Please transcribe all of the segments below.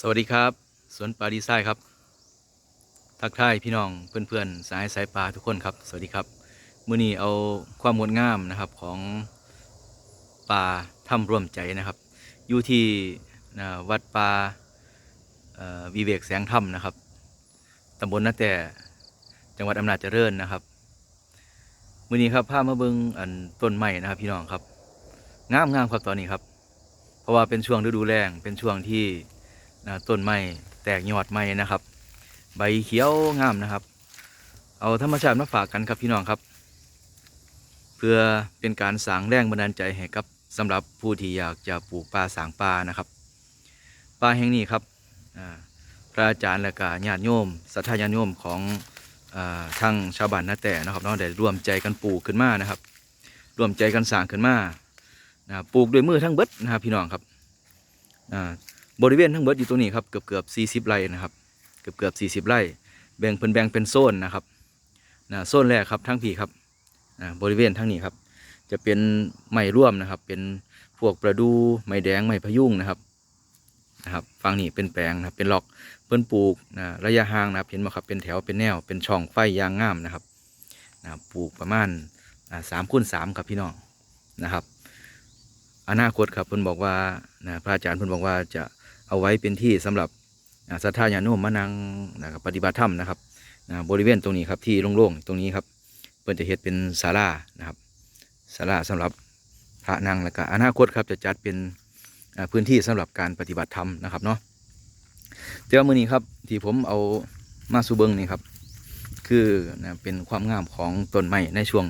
สวัสดีครับ สวนปลาดีไซน์ครับ ทักทายพี่น้องเพื่อนๆ สายสายปลาทุกคนครับ สวัสดีครับมื้อนี้เอาความงดงามนะครับของปลาถ้ำร่วมใจนะครับ อยู่ที่วัดปลาวีเวกแสงถ้ำนะครับตำบลนาแต่จังหวัดอำนาจเจริญนะครับมื้อนี้ครับพาพมาเบิงอันต้นไม้นะครับ พี่น้องครับงามงามครับตอนนี้ครับ เพราะว่าเป็นช่วงฤดูแล้งเป็นช่วงที่ นะต้นไม้แตกยอดไม้นะครับ ใบเขียวงามนะครับ เอาธรรมชาติมาฝากกันครับพี่น้องครับ เพื่อเป็นการสางแรงบันดาลใจให้กับสำหรับผู้ที่อยากจะปลูกป่าสางป่านะครับป่าแห่งนี้ครับพระอาจารย์และก็ญาติโยมศรัทธาญาติโยมของอทั้งชาวบ้านนาแต่นะครับเนาะได้ร่วมใจกันปลูกขึ้นมานะครับร่วมใจกันสร้างขึ้นมานะปลูกด้วยมือทั้งเบิดนะครับพี่น้องครับ บริเวณทั้งเบิดอยู่ตรงนี้ครับเกือบเกือบสี่สิบไร่นะครับเกือบเกือบสี่สิบไร่แบ่งเพิ่นแบ่งเป็นโซนนะครับนะโซนแรกครับทั้งพี่ครับนะบริเวณทั้งนี้ครับ จะเป็นไม้ร่วมนะครับ เป็นพวกประดูไม้แดงไม้พะยุงนะครับนะครับฝั่งนี้เป็นแปลงนะครับเป็นหลอกเพิ่นปลูกนะระยะห่างนะครับเห็นไหมครับเป็นแถวเป็นแนวเป็นช่องไฟยางงามนะครับนะปลูกประมาณสามคูณสามครับพี่น้องนะครับอนาคตครับเพิ่นบอกว่านะพระอาจารย์เพิ่นบอกว่าจะ เอาไว้เป็นที่สำหรับอ่าศรัทธาญาโยมมานังนะครับปฏิบัติธรรมนะครับบริเวณตรงนี้ครับที่โล่งๆตรงนี้ครับเพิ่นจะเฮ็ดเป็นศาลานะครับศาลาสำหรับพระนังแล้วก็อนาคตครับจะจัดเป็นพื้นที่สำหรับการปฏิบัติธรรมนะครับเนาะแต่ว่ามือนี้ครับที่ผมเอามาสูเบิงนี่ครับคือนะเป็นความงามของต้นไม้ในช่วง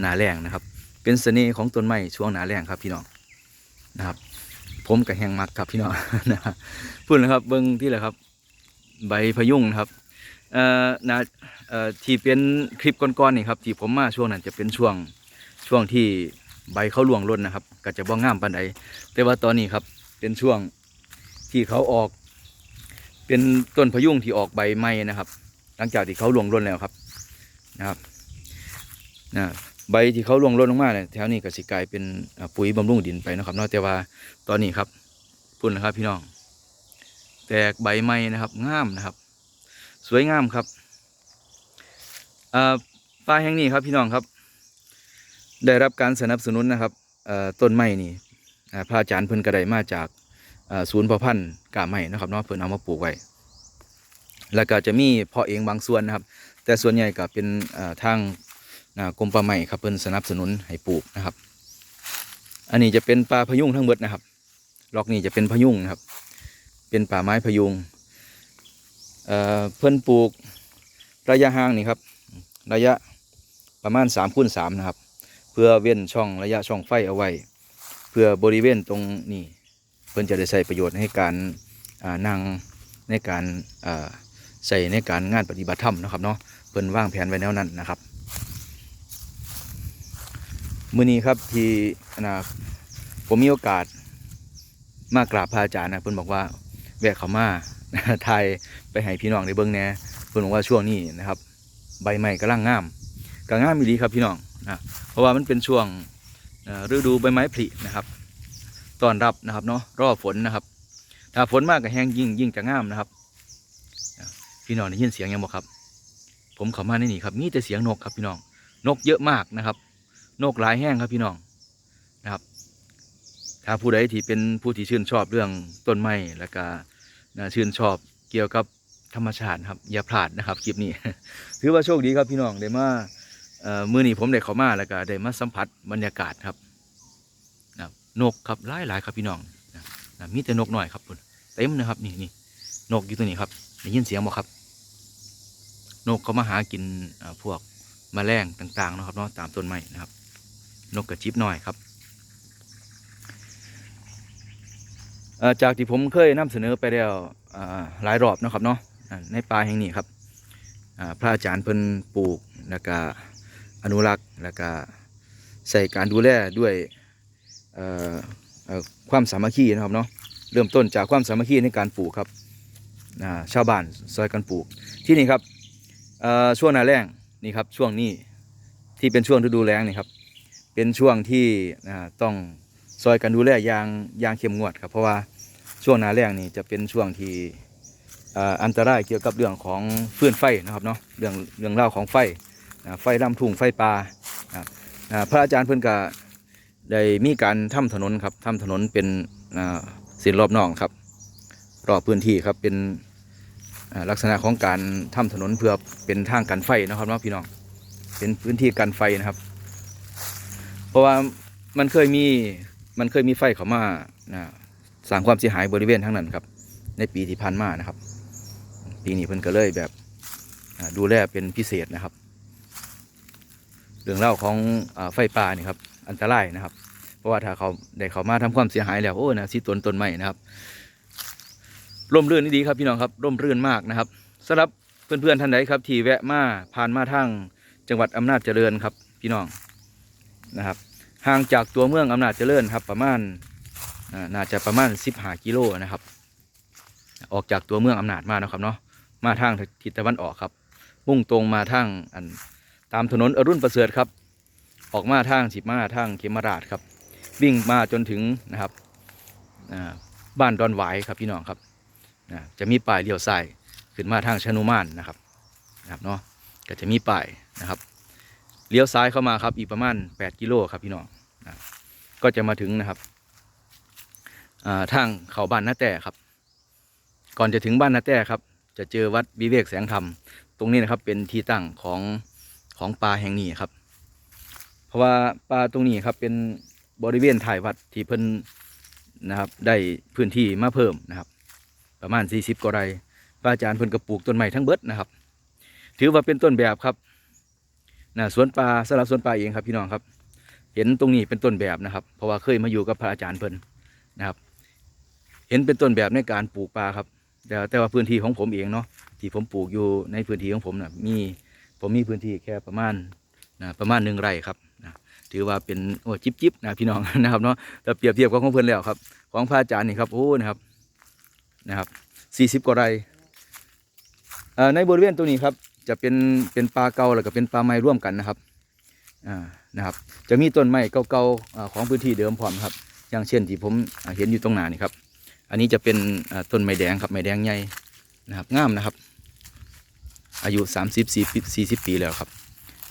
หนาแรงนะครับ เป็นเสน่ห์ของต้นไม้ช่วงหนาแรงครับพี่น้องนะครับ ผมกับแหงมักครับพี่น้องนะครับพูดนะครับเบิ้งที่แหละครับ ใบพยุงนะครับเอ่อนะเอ่อที่เป็นคลิปก่อนๆนี่ครับที่ผมมาช่วงนั้นจะเป็นช่วงช่วงที่ใบเขาหลวงล้นนะครับ ก็จะบ่งามปานใดแต่ว่าตอนนี้ครับเป็นช่วงที่เขาออก เป็นต้นพยุงที่ออกใบใหม่นะครับ หลังจากที่เขาหลวงล้นแล้วครับนะครับนะ ใบที่เขาล่วงหล่นลงมาเนี่ยแถวนี้ก็สิกลายเป็นปุ๋ยบำรุงดินไปนะครับนาะแต่ว่าตอนนี้ครับพุ่นนะครับพี่น้อง แตกใบใหม่นะครับงามนะครับ สวยงามครับอ่าป่าแห่งนี้ครับพี่น้องครับ ได้รับการสนับสนุนนะครับต้นไม้นี่อ่าพระอาจารย์เพิ่นกระไดมาจากศูนย์พาะพันธุ์กาไม้นะครับเนาะเพิ่นเอามาปลูกไว้แล้วก็จะมีพาะเองบางส่วนนะครับ แต่ส่วนใหญ่ก็เป็นทาง นะกรมป่าไม้ครับเพิ่นสนับสนุนให้ปลูกนะครับ อันนี้จะเป็นป่าพยุงทั้งหมดนะครับ ล็อกนี้จะเป็นพยุงนะครับ เป็นป่าไม้พยุงเอ่อเพิ่นปลูกระยะห่างนี่ครับ ระยะประมาณ3คูณ3นะครับ เพื่อเว้นช่องระยะช่องไฟเอาไว้ เพื่อบริเวณตรงนี้เพิ่นจะได้ใช้ประโยชน์ให้การนั่งในการใส่ในการงานปฏิบัติธรรมนะครับเนาะเพิ่นวางแผนไว้แนวนั้นนะครับ มื้อนี้ครับที่นะผมมีโอกาสมากราบพระอาจารย์นะเพิ่นบอกว่าแวะเขามาทยไปให้พี่น้องได้เบิ่งแน่เพิ่นบอกว่าช่วงนี้นะครับ ใบไม้กำลังงามก็งงามอีครับพี่น้องนะเพราะว่ามันเป็นช่วงเอ่อฤดูใบไม้ผลินะครับต้อนรับนะครับเนาะรอฝนนะครับ ถ้าฝนมากก็แห้งยิ่งยิ่งจะงามนะครับ พี่น้องได้ยินเสียงยังบ่ครับ ผมเข้ามาในนี่ครับมีแต่เสียงนกครับพี่น้องนกเยอะมากนะครับ นกหลายแห้งครับพี่น้องนะครับ ถ้าผู้ใดที่เป็นผู้ที่ชื่นชอบเรื่องต้นไม้แล้วก็นะชื่นชอบเกี่ยวกับธรรมชาติครับ อย่าพลาดนะครับคลิปนี้ ถือว่าโชคดีครับพี่น้องได้มาเอ่อมือนี้ผมได้เข้ามาแล้วก็ได้มาสัมผัสบรรยากาศครับนะนกครับหลายหลายครับพี่น้องนะมีแต่นกหน่อยครับพุ่นเต็มนะครับนี่นี่นกอยู่ตัวนี้ครับได้ยินเสียงบ่ครับ นกเขามาหากินพวกแมลงต่างๆนะครับเนาะตามต้นไม้นะครับ นกกระจิบน้อยครับจากที่ผมเคยนำเสนอไปแล้วหลายรอบนะครับเนาะในป่าแห่งนี้ครับพระอาจารย์เพิ่นปลูกแล้วก็อนุรักษ์แล้วก็ใส่การดูแลด้วยความสามัคคีนะครับเนาะเริ่มต้นจากความสามัคคีในการปลูกครับาชาวบ้านซอยกันปลูกที่นี่ครับช่วงหน้าแล้งนี่ครับช่วงนี้ที่เป็นช่วงฤดูแล้งนี่ครับ เป็นช่วงที่ต้องซอยกันดูแลยางยางเข้มงวดครับ เพราะว่าช่วงหนาแรงนี่จะเป็นช่วงที่อ่าอันตรายเกี่ยวกับเรื่องของฟืนไฟนะครับเนาะเรื่องเรื่องเล่าของไฟไฟลำทุ่งไฟป่าพระอาจารย์เพิ่อนก็ได้มีการทำถนนครับทำถนนเป็นอ่าเส้นรอบนอกครับรอบพื้นที่ครับเป็นลักษณะของการทำถนนเพื่อเป็นทางกันไฟนะครับเนาะพี่น้องเป็นพื้นที่กันไฟนะครับ ราะว่ามันเคยมีมันเคยมีไฟเขามานะสร้างความเสียหายบริเวณทั้งนั้นครับ ในปีที่ผ่านมานะครับ ปีนี้เพิ่นก็เลยแบบดูแลเป็นพิเศษนะครับ เรื่องเล่าของอไฟป่านี่ครับ อันตรายนะครับ เพราะว่าถ้าเขาได้เขามาทำความเสียหายแล้วโอ้นะสิต้นต้นไม้นะครับร่มรื่นนี่ดีครับพี่น้องครับร่มรื่นมากนะครับสำหรับเพื่อนๆท่านใดครับที่แวะมาผ่านมาทางจังหวัดอำนาจเจริญครับ พี่น้อง นะครับห่างจากตัวเมืองอำนาจเจริญครับประมาณน่าจะประมาณ15กิโลนะครับ ออกจากตัวเมืองอำนาจมานะครับเนาะมาทางทิศตะวันออกครับ มุ่งตรงมาทางอันตามถนนอรุณประเสริฐครับ ออกมาทางสิบมาทางเขมราชครับ วิ่งมาจนถึงนะครับบ้านดอนหวายครับพี่น้องครับจะมีป้ายเลี้ยวซ้ายขึ้นมาทางชนุมานนะครับนะครับเนาะก็จะมีป้ายนะครับ เลี้ยวซ้ายเข้ามาครับ อีกประมาณ 8 กิโลครับพี่น้องนะก็จะมาถึงนะครับทางเขาบ้านนาแต่ครับ ก่อนจะถึงบ้านนาแต้ครับ จะเจอวัดวิเวกแสงธรรม ตรงนี้นะครับเป็นที่ตั้งของของป่าแห่งนี้ครับ เพราะว่าป่าตรงนี้ครับเป็นบริเวณถ่ายวัดที่เพิ่นนะครับ ได้พื้นที่มาเพิ่มนะครับ ประมาณ 40กว่าไร่พระอาจารย์เพิ่นก็ปลูกต้นไม้ทั้งเบิดนะครับ ถือว่าเป็นต้นแบบครับ นะสวนป่าสำหรับสวนป่าเองครับพี่น้องครับ เห็นตรงนี้เป็นต้นแบบนะครับ เพราะว่าเคยมาอยู่กับพระอาจารย์เพิ่นนะครับ เห็นเป็นต้นแบบในการปลูกปลาครับ แต่แต่ว่าพื้นที่ของผมเองเนาะที่ผมปลูกอยู่ในพื้นที่ของผมนะมีผมมีพื้นที่แค่ประมาณนะประมาณหนึ่งไร่ครับนะถือว่าเป็นโอ้จิบจิบนะพี่น้องนะครับเนาะแต่เปรียบเทียบกับของเพื่อนแล้วครับ ของพระอาจารย์นี่ครับโอ้นะครับนะครับสี่สิบกว่าไร่ในบริเวณตรงนี้ครับ จะเป็นเป็นปลาเก่าแล้วก็เป็นปลาไม้ร่วมกันนะครับอ่านะครับ จะมีต้นไม้เก่าๆของพื้นที่เดิมพร้อมครับ อย่างเช่นที่ผมเห็นอยู่ตรงหน้านี่ครับ อันนี้จะเป็นต้นไม้แดงครับไม้แดงใหญ่นะครับงามนะครับ อายุ30 40 40ปีแล้วครับ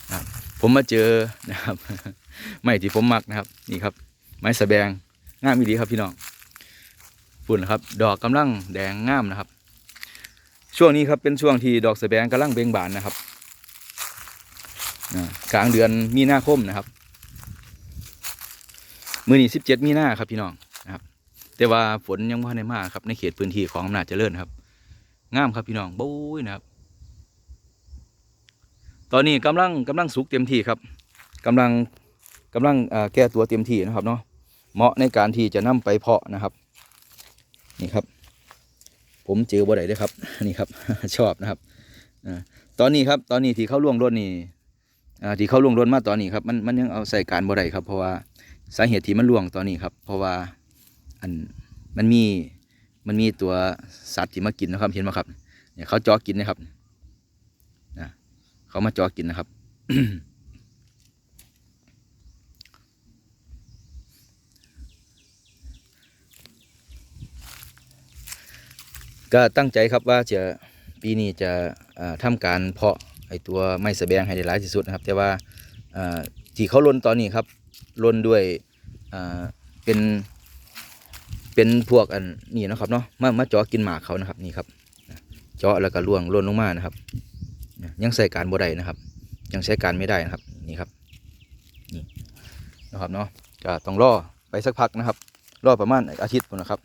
นะครับผมมาเจอนะครับไม้ที่ผมมักนะครับนี่ครับ ไม้สะแบงงามอีดีครับพี่น้องฝุ่นครับ ดอกกำลังแดงงามนะครับ ช่วงนี้ครับเป็นช่วงที่ดอกสะแบงกำลังเบ่งบานนะครับกลางเดือนมีนาคมนะครับมือนี้17มีนาครับพี่น้องนะครับ แต่ว่าฝนยังไม่ได้มากครับในเขตพื้นที่ของอำนาจเจริญครับงามครับพี่น้องบุ้ยนะครับ ตอนนี้กำลังกำลังสุกเต็มที่ครับกำลังกำลังแก้ตัวเต็มที่นะครับเนาะเหมาะในการที่จะนำไปเพาะนะครับ นี่ครับ ผมเจอบ่ได้เลยครับนี่ครับ ชอบนะครับอตอนนี้ครับตอนนี้ที่เขาล่วงล้นนี่ที่เขาล่วงล้นมาตอนนี้ครับมันมันยังเอาใส่การบ่ได้ครับ เพราะว่าสาเหตุที่มันล่วงตอนนี้ครับ เพราะว่าอันมันมีมันมีตัวสัตว์ที่มากินนะครับเห็นไหมครับเนี่ยเขาจอกินนะครับนะเขามาจอกินนะครับ ก็ตั้งใจครับว่าจะปีนี้จะอ่าทำการเพาะไอตัวไม้สะแบงให้ได้หลายที่สุดนะครับ แต่ว่าที่เขาลนตอนนี้ครับลนด้วยเป็นเป็นพวกอันนี่นะครับเนาะมามาจาะกินหมากเขานะครับนี่ครับเจาะแล้วก็ล่วงล่นลงมานะครับ ยังใส่การบ่ได้นะครับ ยังใช้การไม่ได้นะครับนี่ครับนี่นะครับเนาะก็ต้องรอไปสักพักนะครับ รอประมาณอาทิตย์นนะครับ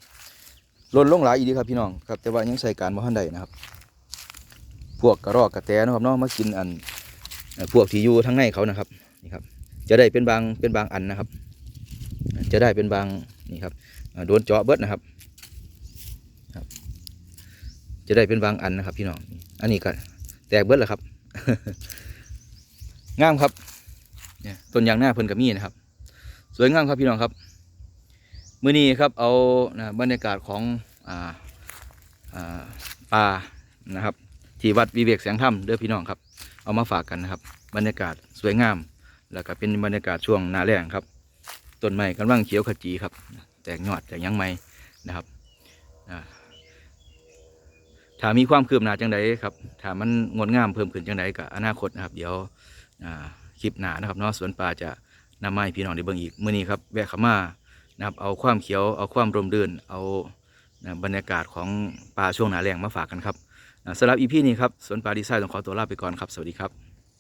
ล่นลงหลายอีกดีครับพี่น้องครับแต่ว่ายังใส่การบ่ทันได้นะครับ พวกกระรอกกระแตนะครับเนาะมากินอันพวกที่อยู่ทั้งในเขานะครับนี่ครับ จะได้เป็นบางเป็นบางอันนะครับ จะได้เป็นบางนี่ครับโดนเจาะเบิดนะครับครับ จะได้เป็นบางอันนะครับ พี่น้องอันนี้ก็แตกเบิดแหละครับงามครับ เนี่ยต้นยางหน้าเพิ่นกับมีนะครับ สวยงามครับพี่น้องครับ มื้อนี้ครับเอาบรรยากาศของป่านะครับ ที่วัดวิเวกแสงธรรมเด้อพี่น้องครับ เอามาฝากกันนะครับ บรรยากาศสวยงาม แล้วก็เป็นบรรยากาศช่วงหน้าแล้งครับต้นไม้กำลังเขียวขจีครับ แตกยอดแตกยังไม้นะครับถ้ามีความคืบหน้าจังใดครับถ้ามันงดงามเพิ่มขึ้นจังใดก็อนาคตนะครับ เดี๋ยวคลิปหน้านะครับเนาะสวนป่าจะนำมาให้พี่น้องได้เบิ่งอีกมื้อนี้ครับแวะข้ามา นะครับเอาความเขียวเอาความร่มรื่นเอานะบรรยากาศของป่าช่วงหนาแรงมาฝากกันครับนะสำหรับอีพีนี้ครับสวนป่าดีไซน์ต้องขอตัวลาไปก่อนครับ สวัสดีครับ